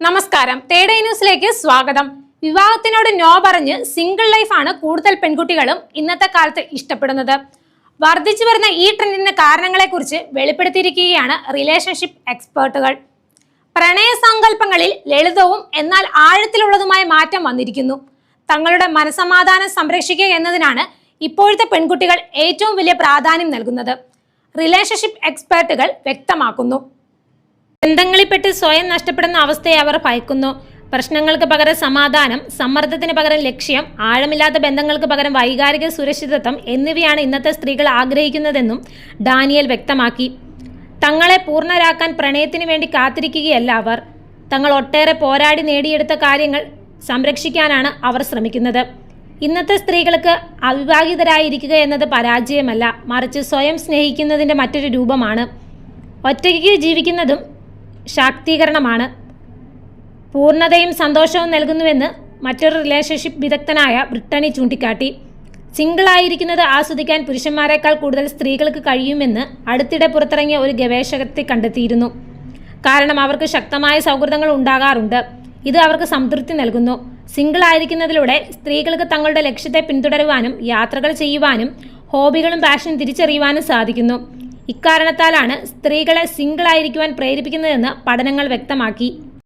നമസ്കാരം. തേടേ ന്യൂസിലേക്ക് സ്വാഗതം. വിവാഹത്തിനോട് നോ പറഞ്ഞ് സിംഗിൾ ലൈഫാണ് കൂടുതൽ പെൺകുട്ടികളും ഇന്നത്തെ കാലത്ത് ഇഷ്ടപ്പെടുന്നത്. വർദ്ധിച്ചു വരുന്ന ഈ ട്രെൻഡിന്റെ കാരണങ്ങളെ കുറിച്ച് വെളിപ്പെടുത്തിയിരിക്കുകയാണ് റിലേഷൻഷിപ്പ് എക്സ്പേർട്ടുകൾ പ്രണയ സങ്കല്പങ്ങളിൽ ലളിതവും എന്നാൽ ആഴത്തിലുള്ളതുമായ മാറ്റം വന്നിരിക്കുന്നു. തങ്ങളുടെ മനസമാധാനം സംരക്ഷിക്കുക എന്നതിനാണ് ഇപ്പോഴത്തെ പെൺകുട്ടികൾ ഏറ്റവും വലിയ പ്രാധാന്യം നൽകുന്നത്. റിലേഷൻഷിപ്പ് എക്സ്പേർട്ടുകൾ വ്യക്തമാക്കുന്നു. ബന്ധങ്ങളിൽപ്പെട്ട് സ്വയം നഷ്ടപ്പെടുന്ന അവസ്ഥയെ അവർ ഭയക്കുന്നു. പ്രശ്നങ്ങൾക്ക് പകരം സമാധാനം സമ്മർദ്ദത്തിന് പകരം ലക്ഷ്യം ആഴമില്ലാത്ത ബന്ധങ്ങൾക്ക് പകരം വൈകാരിക സുരക്ഷിതത്വം എന്നിവയാണ് ഇന്നത്തെ സ്ത്രീകൾ ആഗ്രഹിക്കുന്നതെന്നും ഡാനിയൽ വ്യക്തമാക്കി. തങ്ങളെ പൂർണരാക്കാൻ പ്രണയത്തിന് വേണ്ടി കാത്തിരിക്കുകയല്ല അവർ. തങ്ങൾ ഒട്ടേറെ പോരാടി നേടിയെടുത്ത കാര്യങ്ങൾ സംരക്ഷിക്കാനാണ് അവർ ശ്രമിക്കുന്നത്. ഇന്നത്തെ സ്ത്രീകൾക്ക് അവിവാഹിതരായിരിക്കുക എന്നത് പരാജയമല്ല മറിച്ച് സ്വയം സ്നേഹിക്കുന്നതിന്റെ മറ്റൊരു രൂപമാണ്. ഒറ്റയ്ക്ക് ജീവിക്കുന്നതും ശാക്തീകരണമാണ്. പൂർണതയും സന്തോഷവും നൽകുന്നുവെന്ന് മറ്റൊരു റിലേഷൻഷിപ്പ് വിദഗ്ധനായ ബ്രിട്ടണി ചൂണ്ടിക്കാട്ടി. സിംഗിൾ ആയിരിക്കുന്നത് ആസ്വദിക്കാൻ പുരുഷന്മാരെക്കാൾ കൂടുതൽ സ്ത്രീകൾക്ക് കഴിയുമെന്ന് അടുത്തിടെ പുറത്തിറങ്ങിയ ഒരു ഗവേഷകത്തെ കണ്ടെത്തിയിരുന്നു. കാരണം അവർക്ക് ശക്തമായ സൗഹൃദങ്ങൾ ഉണ്ടാകാറുണ്ട്. ഇത് അവർക്ക് സംതൃപ്തി നൽകുന്നു. സിംഗിൾ ആയിരിക്കുന്നതിലൂടെ സ്ത്രീകൾക്ക് തങ്ങളുടെ ലക്ഷ്യത്തെ പിന്തുടരുവാനും യാത്രകൾ ചെയ്യുവാനും ഹോബികളും പാഷനും തിരിച്ചറിയുവാനും സാധിക്കുന്നു. ഇക്കാരണത്താലാണ് സ്ത്രീകളെ സിംഗിളായിരിക്കുവാൻ പ്രേരിപ്പിക്കുന്നതെന്ന് പഠനങ്ങൾ വ്യക്തമാക്കി.